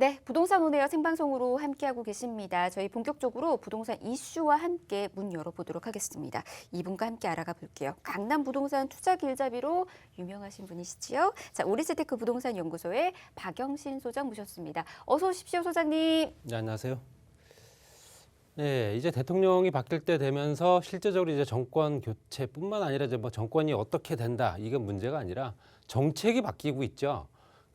네, 부동산 오네어 생방송으로 함께하고 계십니다. 저희 본격적으로 부동산 이슈와 함께 문 열어보도록 하겠습니다. 이분과 함께 알아가 볼게요. 강남 부동산 투자 길잡이로 유명하신 분이시지요. 자, 오리스테크 부동산 연구소의 박영신 소장 모셨습니다. 어서 오십시오, 소장님. 네, 안녕하세요. 네, 이제 대통령이 바뀔 때 되면서 실제적으로 이제 정권 교체뿐만 아니라 이제 뭐 정권이 어떻게 된다 이게 문제가 아니라 정책이 바뀌고 있죠.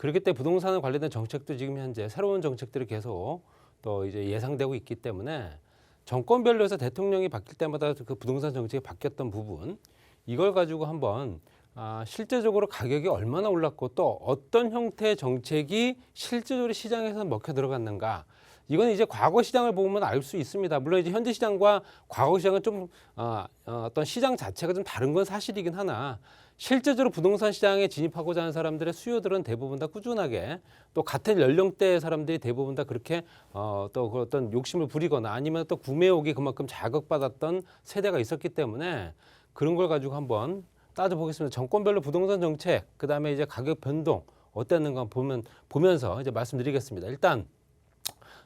그렇기 때문에 부동산 관련된 정책도 지금 현재 새로운 정책들이 계속 또 이제 예상되고 있기 때문에 정권별로 해서 대통령이 바뀔 때마다 그 부동산 정책이 바뀌었던 부분 이걸 가지고 한번 아, 실제적으로 가격이 얼마나 올랐고 또 어떤 형태의 정책이 실제적으로 시장에서 먹혀 들어갔는가 이건 이제 과거 시장을 보면 알 수 있습니다. 물론 이제 현재 시장과 과거 시장은 좀 어, 어, 어떤 시장 자체가 좀 다른 건 사실이긴 하나 실제적으로 부동산 시장에 진입하고자 하는 사람들의 수요들은 대부분 다 꾸준하게 또 같은 연령대의 사람들이 대부분 다 그렇게 어, 또 그 어떤 욕심을 부리거나 아니면 또 구매욕이 그만큼 자극받았던 세대가 있었기 때문에 그런 걸 가지고 한번 따져보겠습니다. 정권별로 부동산 정책, 그 다음에 이제 가격 변동 어땠는가 보면 보면서 이제 말씀드리겠습니다. 일단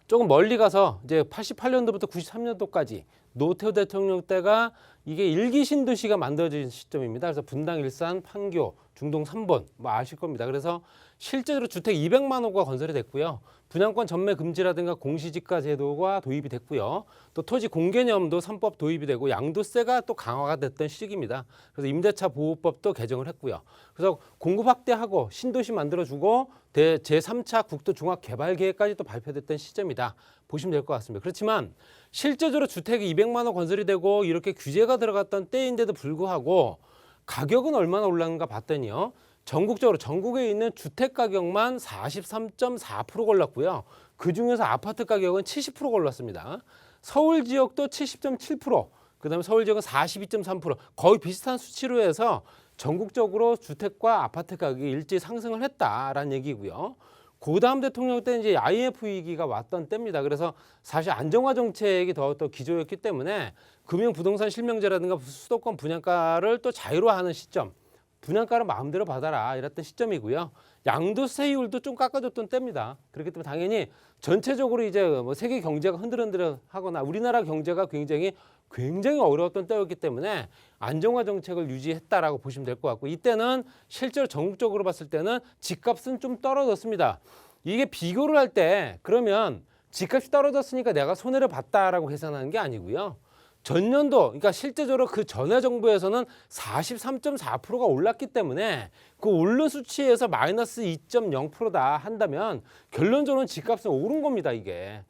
조금 멀리 가서 이제 88년도부터 93년도까지 노태우 대통령 때가 이게 일기 신도시가 만들어진 시점입니다. 그래서 분당, 일산, 판교, 중동 3번 뭐 아실 겁니다. 그래서 실제로 주택 200만 호가 건설이 됐고요. 분양권 전매 금지라든가 공시지가 제도가 도입이 됐고요. 또 토지 공개념도 선법 도입이 되고 양도세가 또 강화가 됐던 시기입니다. 그래서 임대차 보호법도 개정을 했고요. 그래서 공급 확대하고 신도시 만들어주고 대 제3차 국도 종합 개발 계획까지 또 발표됐던 시점이다. 보시면 될 것 같습니다. 그렇지만 실제적으로 주택이 200만 호 건설이 되고 이렇게 규제가 들어갔던 때인데도 불구하고 가격은 얼마나 올랐는가 봤더니요. 전국적으로 전국에 있는 주택 가격만 43.4% 올랐고요. 그 중에서 아파트 가격은 70% 올랐습니다. 서울 지역도 70.7%, 그다음에 서울 지역은 42.3% 거의 비슷한 수치로 해서 전국적으로 주택과 아파트 가격이 일제히 상승을 했다라는 얘기고요. 고다음 대통령 때 이제 IMF 위기가 왔던 때입니다. 그래서 사실 안정화 정책이 더또 기조였기 때문에 금융 부동산 실명제라든가 수도권 분양가를 또 자유로하는 시점, 분양가를 마음대로 받아라 이랬던 시점이고요. 양도세율도 좀 깎아줬던 때입니다. 그렇기 때문에 당연히 전체적으로 이제 뭐 세계 경제가 흔들흔들하거나 우리나라 경제가 굉장히 굉장히 어려웠던 때였기 때문에 안정화 정책을 유지했다라고 보시면 될 것 같고 이때는 실제로 전국적으로 봤을 때는 집값은 좀 떨어졌습니다. 이게 비교를 할 때 그러면 집값이 떨어졌으니까 내가 손해를 봤다라고 계산하는 게 아니고요. 전년도 그러니까 실제적으로 그 전에 정부에서는 43.4%가 올랐기 때문에 그 오른 수치에서 마이너스 2.0%다 한다면 결론적으로는 집값은 오른 겁니다 이게.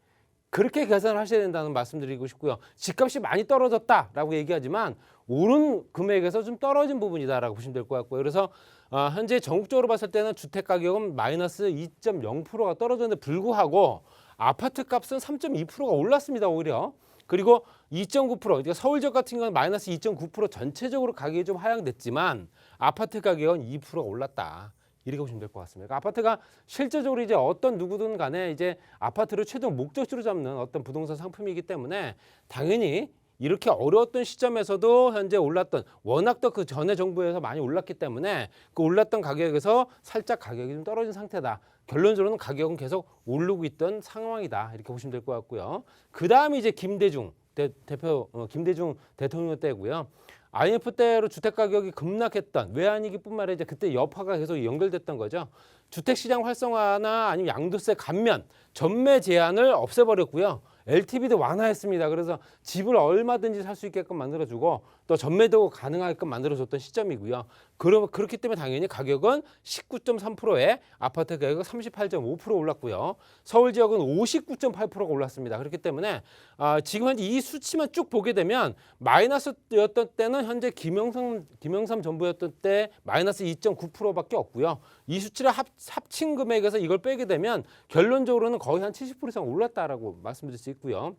그렇게 계산을 하셔야 된다는 말씀드리고 싶고요. 집값이 많이 떨어졌다라고 얘기하지만 오른 금액에서 좀 떨어진 부분이다라고 보시면 될 것 같고요. 그래서 어, 현재 전국적으로 봤을 때는 주택 가격은 마이너스 2.0%가 떨어졌는데 불구하고 아파트 값은 3.2%가 올랐습니다 오히려 그리고 2.9% 그러니까 서울 지역 같은 경우는 마이너스 2.9% 전체적으로 가격이 좀 하향됐지만 아파트 가격은 2%가 올랐다. 이렇게 보시면 될 것 같습니다. 그러니까 아파트가 실제적으로 이제 어떤 누구든 간에 이제 아파트를 최종 목적지로 잡는 어떤 부동산 상품이기 때문에 당연히 이렇게 어려웠던 시점에서도 현재 올랐던 워낙 또 그 전에 정부에서 많이 올랐기 때문에 그 올랐던 가격에서 살짝 가격이 좀 떨어진 상태다. 결론적으로는 가격은 계속 오르고 있던 상황이다. 이렇게 보시면 될 것 같고요. 그 다음에 이제 김대중 대, 대표 어, 김대중 대통령 때고요. IMF 때로 주택 가격이 급락했던 외환위기뿐만 아니라 이제 그때 여파가 계속 연결됐던 거죠. 주택 시장 활성화나 아니면 양도세 감면, 전매 제한을 없애버렸고요. LTV도 완화했습니다. 그래서 집을 얼마든지 살 수 있게끔 만들어주고 또 전매도 가능하게끔 만들어줬던 시점이고요. 그러, 그렇기 때문에 당연히 가격은 19.3%에 아파트 가격은 38.5% 올랐고요. 서울 지역은 59.8%가 올랐습니다. 그렇기 때문에 아, 지금 현재 이 수치만 쭉 보게 되면 마이너스였던 때는 현재 김영삼 김영삼 정부였던 때 마이너스 2.9%밖에 없고요. 이 수치를 합, 합친 금액에서 이걸 빼게 되면 결론적으로는 거의 한 70% 이상 올랐다라고 말씀드릴 수 있고요.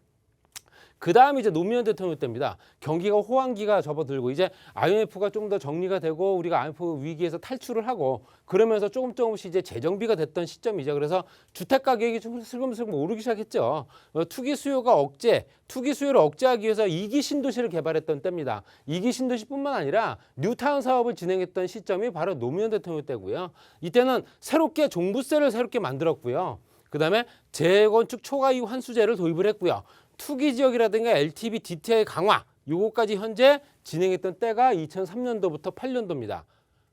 그 다음에 이제 노무현 대통령 때입니다. 경기가 호황기가 접어들고 이제 IMF가 좀 더 정리가 되고 우리가 IMF 위기에서 탈출을 하고 그러면서 조금 조금씩 이제 재정비가 됐던 시점이죠. 그래서 주택 가격이 좀 슬금슬금 오르기 시작했죠. 어, 투기 수요가 억제, 투기 수요를 억제하기 위해서 이기 신도시를 개발했던 때입니다. 이기 신도시뿐만 아니라 뉴타운 사업을 진행했던 시점이 바로 노무현 대통령 때고요. 이때는 새롭게 종부세를 새롭게 만들었고요. 그다음에 재건축 초과 이후 환수제를 도입을 했고요. 투기 지역이라든가 LTV, DTI 강화 요거까지 현재 진행했던 때가 2003년도부터 8년도입니다.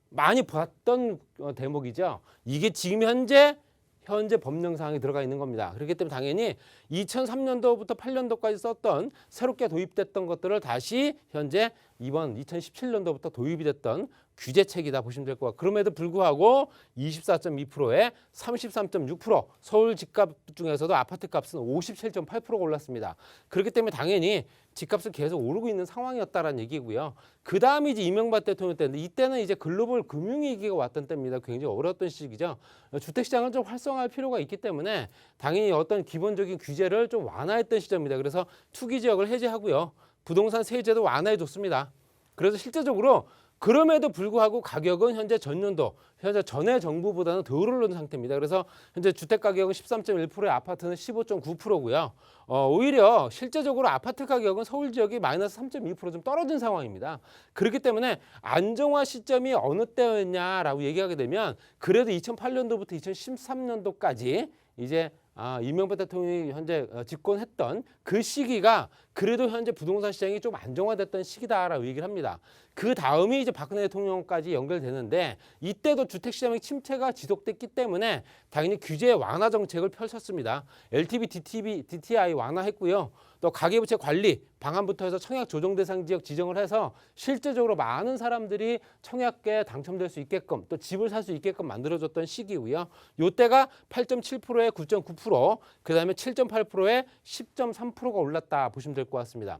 많이 봤던 어, 대목이죠. 이게 지금 현재 현재 법령 사항이 들어가 있는 겁니다. 그렇기 때문에 당연히 2003년도부터 8년도까지 썼던 새롭게 도입됐던 것들을 다시 현재 이번 2017년도부터 도입이 됐던 규제책이다 보시면 될것 같고 그럼에도 불구하고 24.2%에 33.6% 서울 집값 중에서도 아파트 값은 57.8%가 올랐습니다. 그렇기 때문에 당연히 집값은 계속 오르고 있는 상황이었다라는 얘기고요. 그 다음이 이제 이명박 대통령 때인데 이때는 이제 글로벌 금융위기가 왔던 때입니다. 굉장히 어려웠던 시기죠. 주택시장을 좀 활성화할 필요가 있기 때문에 당연히 어떤 기본적인 규제를 좀 완화했던 시점입니다. 그래서 투기 지역을 해제하고요. 부동산 세제도 완화해 줬습니다. 그래서 실제적으로 그럼에도 불구하고 가격은 현재 전년도 현재 전에 정부보다는 더 오르는 상태입니다. 그래서 현재 주택 가격은 13.1%의 아파트는 15.9%고요. 어, 오히려 실제적으로 아파트 가격은 서울 지역이 마이너스 3.2%좀 떨어진 상황입니다. 그렇기 때문에 안정화 시점이 어느 때였냐라고 얘기하게 되면 그래도 2008년도부터 2013년도까지 이제 아, 이명박 대통령이 현재 어, 집권했던 그 시기가 그래도 현재 부동산 시장이 좀 안정화됐던 시기다라고 얘기를 합니다. 그 다음이 이제 박근혜 대통령까지 연결되는데 이때도 주택 시장의 침체가 지속됐기 때문에 당연히 규제 완화 정책을 펼쳤습니다. LTV, DTV, DTI 완화했고요. 또 가계부채 관리 방안부터 해서 청약 조정 대상 지역 지정을 해서 실제적으로 많은 사람들이 청약에 당첨될 수 있게끔 또 집을 살 수 있게끔 만들어줬던 시기고요. 요때가 8.7%에 9.9%, 그다음에 7.8%에 10.3%가 올랐다 보시면 될것 같습니다.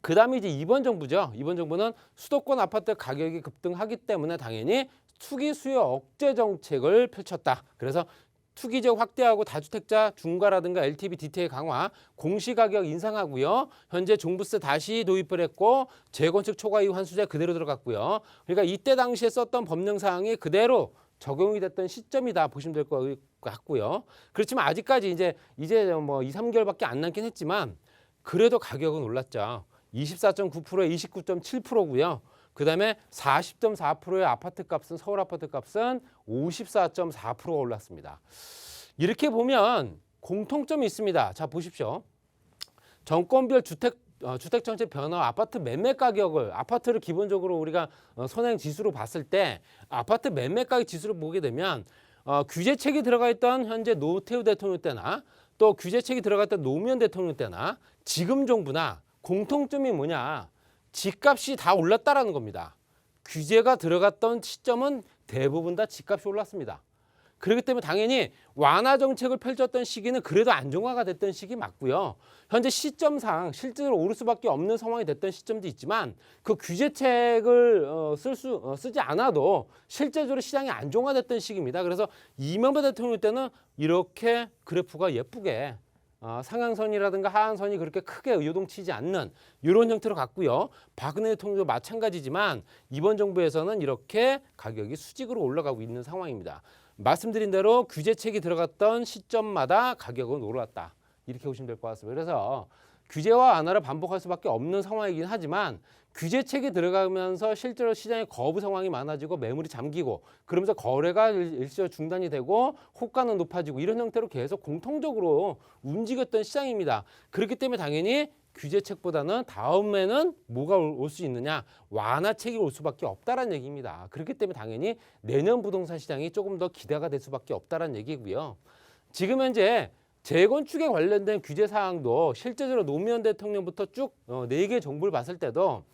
그 다음에 이제 이번 정부죠. 이번 정부는 수도권 아파트 가격이 급등하기 때문에 당연히 투기 수요 억제 정책을 펼쳤다. 그래서 투기 지역 확대하고 다주택자 중과라든가 LTV DTI 강화, 공시가격 인상하고요. 현재 종부세 다시 도입을 했고 재건축 초과 이후 환수제 그대로 들어갔고요. 그러니까 이때 당시에 썼던 법령 사항이 그대로 적용이 됐던 시점이다 보시면 될 것 같고요. 그렇지만 아직까지 이제 이제 뭐 2, 3개월밖에 안 남긴 했지만 그래도 가격은 올랐죠. 24.9%에 29.7%고요. 그다음에 40.4%의 아파트 값은 서울 아파트 값은 54.4%가 올랐습니다. 이렇게 보면 공통점이 있습니다. 자 보십시오. 정권별 주택 어, 주택 정책 변화, 아파트 매매 가격을 아파트를 기본적으로 우리가 어, 선행 지수로 봤을 때 아파트 매매 가격 지수를 보게 되면 어, 규제책이 들어가 있던 현재 노태우 대통령 때나 또 규제책이 들어가 있던 노무현 대통령 때나 지금 정부나 공통점이 뭐냐? 집값이 다 올랐다라는 겁니다. 규제가 들어갔던 시점은 대부분 다 집값이 올랐습니다. 그렇기 때문에 당연히 완화 정책을 펼쳤던 시기는 그래도 안정화가 됐던 시기 맞고요. 현재 시점상 실제로 오를 수밖에 없는 상황이 됐던 시점도 있지만 그 규제책을 어, 쓸 수, 어, 쓰지 않아도 실제적으로 시장이 안정화됐던 시기입니다. 그래서 이명박 대통령 때는 이렇게 그래프가 예쁘게 어, 상향선이라든가 하향선이 그렇게 크게 요동치지 않는 이런 형태로 갔고요. 박근혜 대통령도 마찬가지지만 이번 정부에서는 이렇게 가격이 수직으로 올라가고 있는 상황입니다. 말씀드린 대로 규제책이 들어갔던 시점마다 가격은 올랐다. 이렇게 보시면 될 것 같습니다. 그래서 규제와 완화를 반복할 수밖에 없는 상황이긴 하지만 규제책이 들어가면서 실제로 시장의 거부 상황이 많아지고 매물이 잠기고 그러면서 거래가 일- 일시적으로 중단이 되고 호가는 높아지고 이런 형태로 계속 공통적으로 움직였던 시장입니다. 그렇기 때문에 당연히 규제책보다는 다음에는 뭐가 올 수 있느냐 완화책이 올 수밖에 없다라는 얘기입니다. 그렇기 때문에 당연히 내년 부동산 시장이 조금 더 기대가 될 수밖에 없다라는 얘기고요. 지금 현재 재건축에 관련된 규제 사항도 실제적으로 노무현 대통령부터 쭉 어, 네개 정부를 봤을 때도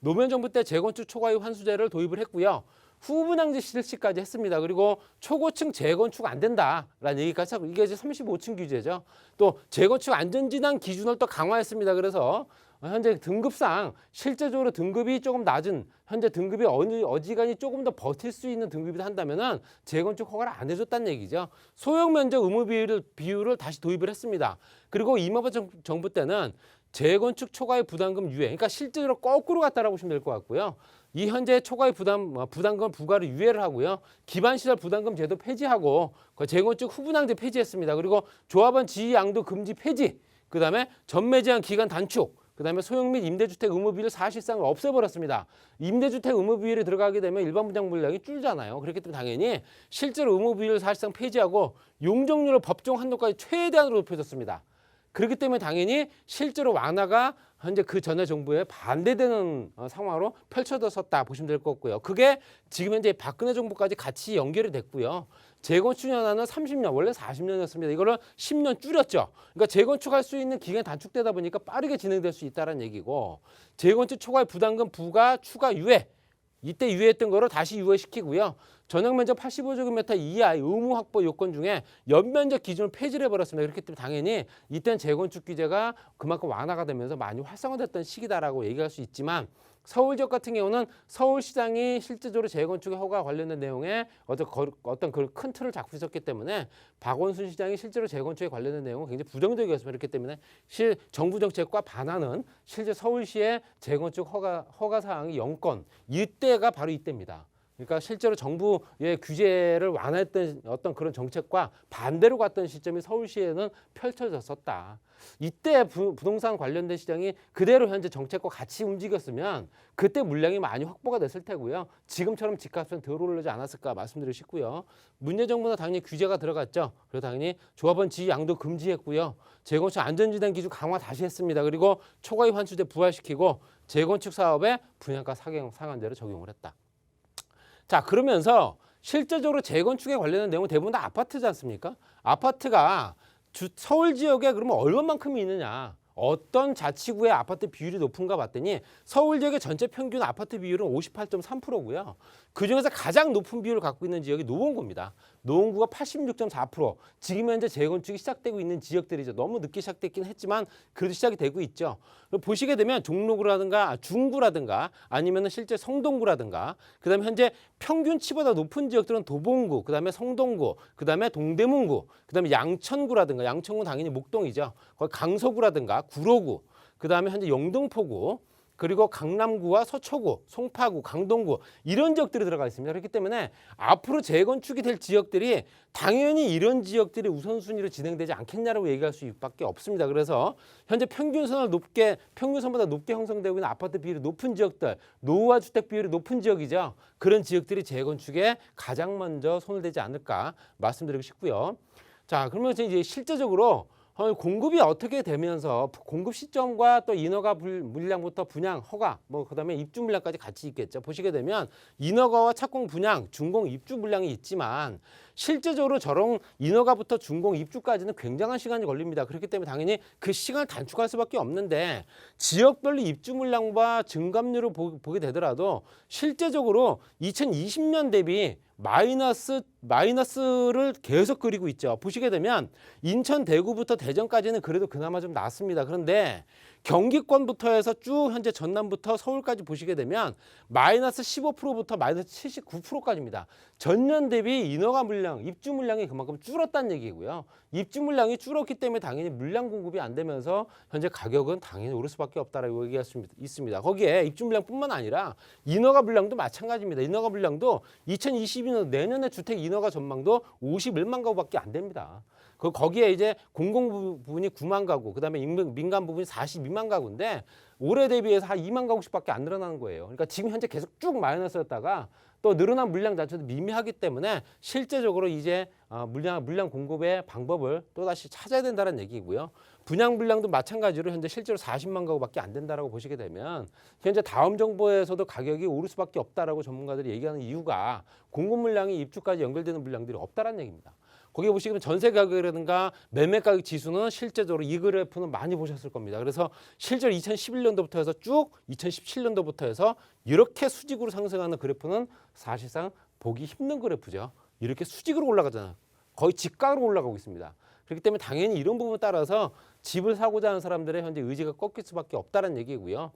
노무현 정부 때 재건축 초과이 환수제를 도입을 했고요. 후분양제 실시까지 했습니다. 그리고 초고층 재건축 안 된다라는 얘기까지 하고 이게 이제 35층 규제죠. 또 재건축 안전진단 기준을 또 강화했습니다. 그래서 현재 등급상 실제적으로 등급이 조금 낮은 현재 등급이 어느 어지간히 조금 더 버틸 수 있는 등급이 한다면은 재건축 허가를 안 해줬다는 얘기죠. 소형 면적 의무 비율을 비율을 다시 도입을 했습니다. 그리고 이명박 정- 정부 때는 재건축 초과의 부담금 유예, 그러니까 실제로 거꾸로 갔다라고 보시면 될 것 같고요. 이 현재 초과의 부담 어, 부담금 부과를 유예를 하고요. 기반 시설 부담금 제도 폐지하고 그 재건축 후분양제 폐지했습니다. 그리고 조합원 지위 양도 금지 폐지, 그 다음에 전매 제한 기간 단축, 그 다음에 소형 및 임대주택 의무 비율 사실상 없애버렸습니다. 임대주택 의무 비율이 들어가게 되면 일반 분양 물량이 줄잖아요. 그렇기 때문에 당연히 실제로 의무 비율을 사실상 폐지하고 용적률을 법정 한도까지 최대한으로 높여줬습니다. 그렇기 때문에 당연히 실제로 완화가 현재 그 전에 정부에 반대되는 어, 상황으로 펼쳐졌었다 보시면 될 것 같고요. 그게 지금 현재 박근혜 정부까지 같이 연결이 됐고요. 재건축 연한은 30년 원래 40년이었습니다. 이거를 10년 줄였죠. 그러니까 재건축할 수 있는 기간이 단축되다 보니까 빠르게 진행될 수 있다는 얘기고 재건축 초과의 부담금 부과 추가 유예 이때 유예했던 거를 다시 유예시키고요. 전용 면적 85제곱미터 이하 의무 확보 요건 중에 연면적 기준을 폐지를 해버렸습니다. 그렇기 때문에 당연히 이때는 재건축 규제가 그만큼 완화가 되면서 많이 활성화됐던 시기다라고 얘기할 수 있지만 서울 지역 같은 경우는 서울시장이 실제적으로 재건축 허가 관련된 내용에 어떤 거- 어떤 그 큰 틀을 잡고 있었기 때문에 박원순 시장이 실제로 재건축에 관련된 내용은 굉장히 부정적이었습니다. 그렇기 때문에 실 정부 정책과 반하는 실제 서울시의 재건축 허가 허가 사항이 영건 이때가 바로 이때입니다. 그러니까 실제로 정부의 규제를 완화했던 어떤 그런 정책과 반대로 갔던 시점이 서울시에는 펼쳐졌었다. 이때 부, 부동산 관련된 시장이 그대로 현재 정책과 같이 움직였으면 그때 물량이 많이 확보가 됐을 테고요. 지금처럼 집값은 덜 오르지 않았을까 말씀드리고 싶고요. 문재 정부는 당연히 규제가 들어갔죠. 그래서 당연히 조합원 지위 양도 금지했고요. 재건축 안전지단 기준 강화 다시 했습니다. 그리고 초과입 환수제 부활시키고 재건축 사업에 분양가 상한, 상한제를 적용을 했다. 자 그러면서 실제적으로 재건축에 관련된 내용은 대부분 다 아파트지 않습니까? 아파트가 주, 서울 지역에 그러면 얼마만큼이 있느냐? 어떤 자치구의 아파트 비율이 높은가 봤더니 서울 지역의 전체 평균 아파트 비율은 58.3%고요. 그 중에서 가장 높은 비율을 갖고 있는 지역이 노원구입니다. 노원구가 86.4%. 지금 현재 재건축이 시작되고 있는 지역들이죠. 너무 늦게 시작됐긴 했지만 그래도 시작이 되고 있죠. 보시게 되면 종로구라든가 중구라든가 아니면 실제 성동구라든가 그다음에 현재 평균치보다 높은 지역들은 도봉구, 그다음에 성동구, 그다음에 동대문구, 그다음에 양천구라든가 양천구 당연히 목동이죠. 거기 강서구라든가 구로구, 그다음에 현재 영등포구 그리고 강남구와 서초구, 송파구, 강동구 이런 지역들이 들어가 있습니다. 그렇기 때문에 앞으로 재건축이 될 지역들이 당연히 이런 지역들이 우선순위로 진행되지 않겠냐라고 얘기할 수밖에 없습니다. 그래서 현재 평균선을 높게 평균선보다 높게 형성되고 있는 아파트 비율이 높은 지역들, 노후화 주택 비율이 높은 지역이죠. 그런 지역들이 재건축에 가장 먼저 손을 대지 않을까 말씀드리고 싶고요. 자, 그러면 이제 실제적으로 어, 공급이 어떻게 되면서 공급 시점과 또 인허가 불- 물량부터 분양, 허가, 뭐 그다음에 입주 물량까지 같이 있겠죠. 보시게 되면 인허가와 착공 분양, 준공 입주 물량이 있지만 실제적으로 저런 인허가부터 준공 입주까지는 굉장한 시간이 걸립니다. 그렇기 때문에 당연히 그 시간을 단축할 수밖에 없는데 지역별로 입주 물량과 증감률을 보, 보게 되더라도 실제적으로 2020년 대비 마이너스 마이너스를 계속 그리고 있죠. 보시게 되면 인천 대구부터 대전까지는 그래도 그나마 좀 낫습니다. 그런데 경기권부터 해서 쭉 현재 전남부터 서울까지 보시게 되면 마이너스 15%부터 마이너스 79%까지입니다. 전년 대비 인허가 물량, 입주 물량이 그만큼 줄었다는 얘기고요. 입주 물량이 줄었기 때문에 당연히 물량 공급이 안 되면서 현재 가격은 당연히 오를 수밖에 없다라고 얘기할 수 있습니다. 거기에 입주 물량뿐만 아니라 인허가 물량도 마찬가지입니다. 인허가 물량도 2022년 내년에 주택 인허가 전망도 51만 가구밖에 안 됩니다. 그 거기에 이제 공공 부- 부분이 9만 가구, 그다음에 민간 부분이 42만 가구인데 올해 대비해서 한 2만 가구씩밖에 안 늘어나는 거예요. 그러니까 지금 현재 계속 쭉 마이너스였다가 또 늘어난 물량 자체도 미미하기 때문에 실제적으로 이제 어, 물량 물량 공급의 방법을 또 다시 찾아야 된다는 얘기고요. 분양 물량도 마찬가지로 현재 실제로 40만 가구밖에 안 된다라고 보시게 되면 현재 다음 정부에서도 가격이 오를 수밖에 없다라고 전문가들이 얘기하는 이유가 공급 물량이 입주까지 연결되는 물량들이 없다라는 얘기입니다. 거기 보시면 전세 가격이라든가 매매 가격 지수는 실제적으로 이 그래프는 많이 보셨을 겁니다. 그래서 실제로 2011년도부터 해서 쭉 2017년도부터 해서 이렇게 수직으로 상승하는 그래프는 사실상 보기 힘든 그래프죠. 이렇게 수직으로 올라가잖아요. 거의 직각으로 올라가고 있습니다. 그렇기 때문에 당연히 이런 부분에 따라서 집을 사고자 하는 사람들의 현재 의지가 꺾일 수밖에 없다는 얘기고요.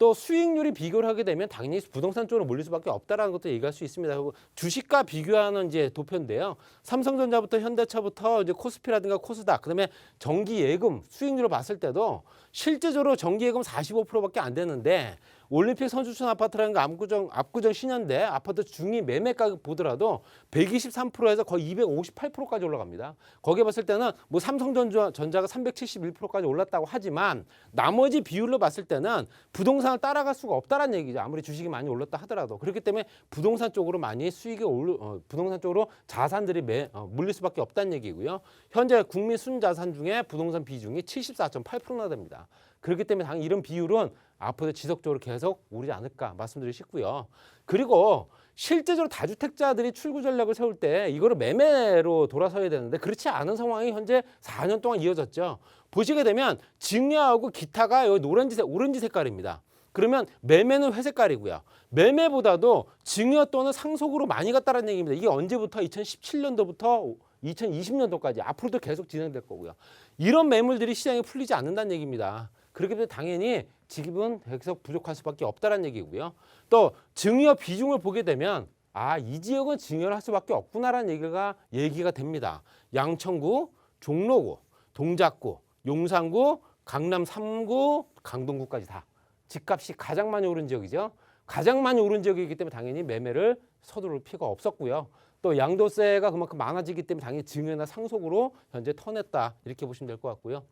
또 수익률이 비교를 하게 되면 당연히 부동산 쪽으로 몰릴 수밖에 없다라는 것도 얘기할 수 있습니다. 주식과 비교하는 이제 도표인데요. 삼성전자부터 현대차부터 이제 코스피라든가 코스닥, 그다음에 정기 예금 수익률을 봤을 때도 실제적으로 정기 예금 45%밖에 안 되는데 올림픽 선수촌 아파트라는 거 압구정 압구정 신현대 아파트 중위 매매 가격 보더라도 123%에서 거의 258%까지 올라갑니다. 거기에 봤을 때는 뭐 삼성전자 전자가 371%까지 올랐다고 하지만 나머지 비율로 봤을 때는 부동산을 따라갈 수가 없다라는 얘기죠. 아무리 주식이 많이 올랐다 하더라도 그렇기 때문에 부동산 쪽으로 많이 수익이 올 어, 부동산 쪽으로 자산들이 매, 어, 물릴 수밖에 없다는 얘기고요. 현재 국민 순자산 중에 부동산 비중이 74.8%나 됩니다. 그렇기 때문에 당연히 이런 비율은 앞으로 지속적으로 계속 오르지 않을까 말씀드리고 싶고요. 그리고 실제적으로 다주택자들이 출구 전략을 세울 때 이거를 매매로 돌아서야 되는데 그렇지 않은 상황이 현재 4년 동안 이어졌죠. 보시게 되면 증여하고 기타가 여기 노란지색, 오렌지 색깔입니다. 그러면 매매는 회색깔이고요. 매매보다도 증여 또는 상속으로 많이 갔다는 얘기입니다. 이게 언제부터 2017년도부터 2020년도까지 앞으로도 계속 진행될 거고요. 이런 매물들이 시장에 풀리지 않는다는 얘기입니다. 그렇기 때문에 당연히 지급은 계속 부족할 수밖에 없다는 얘기고요. 또 증여 비중을 보게 되면 아, 이 지역은 증여를 할 수밖에 없구나라는 얘기가 얘기가 됩니다. 양천구, 종로구, 동작구, 용산구, 강남 3구, 강동구까지 다 집값이 가장 많이 오른 지역이죠. 가장 많이 오른 지역이기 때문에 당연히 매매를 서두를 필요가 없었고요. 또 양도세가 그만큼 많아지기 때문에 당연히 증여나 상속으로 현재 터냈다 이렇게 보시면 될 것 같고요.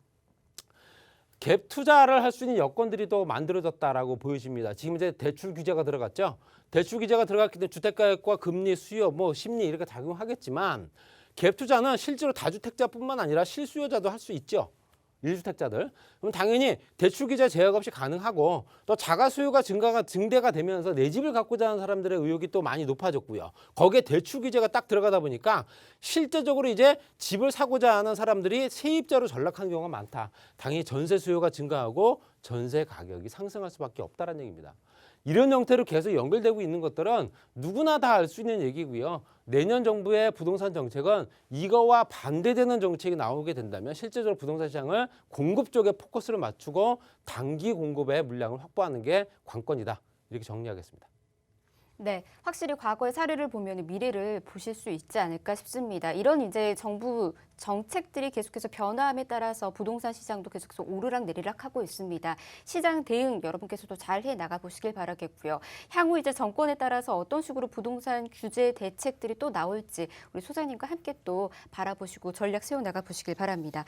갭 투자를 할 수 있는 여건들이 또 만들어졌다라고 보여집니다. 지금 이제 대출 규제가 들어갔죠. 대출 규제가 들어갔기 때문에 주택가격과 금리, 수요, 뭐 심리 이렇게 작용하겠지만 갭 투자는 실제로 다주택자뿐만 아니라 실수요자도 할 수 있죠. 일주택자들. 그럼 당연히 대출 규제 제약 없이 가능하고 또 자가 수요가 증가가 증대가 되면서 내 집을 갖고자 하는 사람들의 의욕이 또 많이 높아졌고요. 거기에 대출 규제가 딱 들어가다 보니까 실제적으로 이제 집을 사고자 하는 사람들이 세입자로 전락하는 경우가 많다. 당연히 전세 수요가 증가하고 전세 가격이 상승할 수밖에 없다는 얘기입니다. 이런 형태로 계속 연결되고 있는 것들은 누구나 다 알 수 있는 얘기고요. 내년 정부의 부동산 정책은 이거와 반대되는 정책이 나오게 된다면 실제적으로 부동산 시장을 공급 쪽에 포커스를 맞추고 단기 공급의 물량을 확보하는 게 관건이다. 이렇게 정리하겠습니다. 네, 확실히 과거의 사례를 보면 미래를 보실 수 있지 않을까 싶습니다. 이런 이제 정부 정책들이 계속해서 변화함에 따라서 부동산 시장도 계속해서 오르락 내리락 하고 있습니다. 시장 대응 여러분께서도 잘 해 나가 보시길 바라겠고요. 향후 이제 정권에 따라서 어떤 식으로 부동산 규제 대책들이 또 나올지 우리 소장님과 함께 또 바라보시고 전략 세워 나가 보시길 바랍니다.